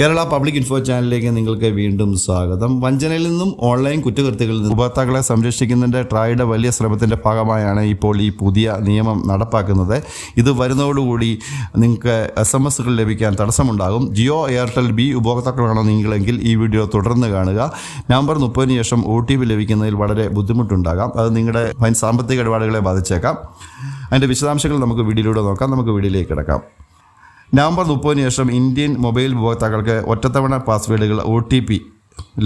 Kerala public info ചാനലിലേക്ക് നിങ്ങൾക്ക് വീണ്ടും സ്വാഗതം. വഞ്ചനയിൽ നിന്നും ഓൺലൈൻ കുറ്റകൃത്യങ്ങളിൽ നിന്നും ഉപഭോക്താക്കളെ സംരക്ഷിക്കുന്നതിന്റെ ട്രായുടെ വലിയ ശ്രമത്തിന്റെ ഭാഗമായാണ് ഇപ്പോൾ ഈ പുതിയ നിയമം നടപ്പാക്കുന്നത്. ഇത് വരുന്നതോടുകൂടി നിങ്ങൾക്ക് എസ് എം എസുകൾ ലഭിക്കാൻ തടസ്സമുണ്ടാകും. ജിയോ എയർടെൽ ബി ഉപഭോക്താക്കളാണോ നിങ്ങളെങ്കിൽ ഈ വീഡിയോ തുടർന്ന് കാണുക. നവംബർ മുപ്പതിന് ശേഷം ഒ ടി പി ലഭിക്കുന്നതിൽ വളരെ ബുദ്ധിമുട്ടുണ്ടാകാം. അത് നിങ്ങളുടെ സാമ്പത്തിക ഇടപാടുകളെ ബാധിച്ചേക്കാം. അതിന്റെ വിശദാംശങ്ങൾ നമുക്ക് വീഡിയോയിലൂടെ നോക്കാം. നമുക്ക് വീഡിയോയിലേക്ക് കിടക്കാം. നവംബർ മുപ്പതിന് ശേഷം ഇന്ത്യൻ മൊബൈൽ ഉപഭോക്താക്കൾക്ക് ഒറ്റത്തവണ പാസ്വേഡുകൾ ഒ ടി പി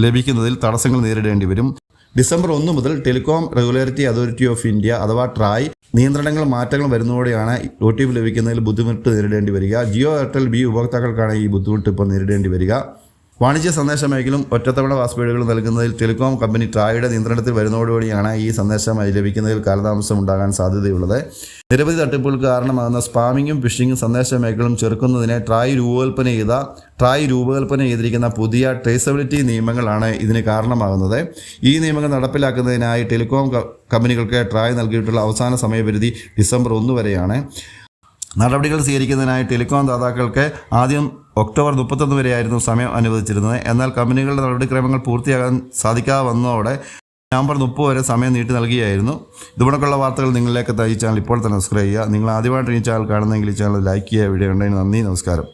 ലഭിക്കുന്നതിൽ തടസ്സങ്ങൾ നേരിടേണ്ടി വരും. ഡിസംബർ ഒന്ന് മുതൽ telecom regulatory authority of India അഥവാ ട്രായ് നിയന്ത്രണങ്ങൾ മാറ്റങ്ങൾ വരുന്നതോടെയാണ് ഒ ടി പി ലഭിക്കുന്നതിൽ ബുദ്ധിമുട്ട് നേരിടേണ്ടി വരിക. ജിയോ എയർടെൽ ബി ഉപഭോക്താക്കൾക്കാണ് ഈ ബുദ്ധിമുട്ട് ഇപ്പോൾ നേരിടേണ്ടി വരിക. വാണിജ്യ സന്ദേശമയക്കലും ഒറ്റത്തവണ പാസ്വേഡുകൾ നൽകുന്നതിൽ ടെലികോം കമ്പനി ട്രായുടെ നിയന്ത്രണത്തിൽ വരുന്നതോടുകൂടിയാണ് ഈ സന്ദേശം ലഭിക്കുന്നതിൽ കാലതാമസം ഉണ്ടാകാൻ സാധ്യതയുള്ളത്. നിരവധി തട്ടിപ്പുകൾക്ക് കാരണമാകുന്ന സ്പാമിങ്ങും ഫിഷിങ്ങും സന്ദേശമയക്കലും ചെറുക്കുന്നതിന് ട്രായ് രൂപകൽപ്പന ചെയ്ത ട്രായ് രൂപകൽപ്പന ചെയ്തിരിക്കുന്ന പുതിയ ട്രേസബിലിറ്റി നിയമങ്ങളാണ് ഇതിന് കാരണമാകുന്നത്. ഈ നിയമങ്ങൾ നടപ്പിലാക്കുന്നതിനായി ടെലികോം കമ്പനികൾക്ക് ട്രായ് നൽകിയിട്ടുള്ള അവസാന സമയപരിധി ഡിസംബർ ഒന്ന് വരെയാണ്. നടപടികൾ സ്വീകരിക്കുന്നതിനായി ടെലികോം ദാതാക്കൾക്ക് ആദ്യം ഒക്ടോബർ മുപ്പത്തൊന്ന് വരെയായിരുന്നു സമയം അനുവദിച്ചിരുന്നത്. എന്നാൽ കമ്പനികളുടെ നടപടിക്രമങ്ങൾ പൂർത്തിയാകാൻ സാധിക്കാതെ വന്നതോടെ നവംബർ മുപ്പത് വരെ സമയം നീട്ടി നൽകിയായിരുന്നു. ഇതുപോലുള്ള വാർത്തകൾ നിങ്ങളിലേക്ക് ഈ ചാനൽ ഇപ്പോൾ തന്നെ സബ്സ്ക്രൈബ് ചെയ്യുക. നിങ്ങൾ ആദ്യമായിട്ട് ഈ ചാനൽ കാണുന്നെങ്കിൽ ഈ ചാനൽ ലൈക്ക് ചെയ്യുക. വീഡിയോ ഉണ്ടെങ്കിൽ നന്ദി. നമസ്കാരം.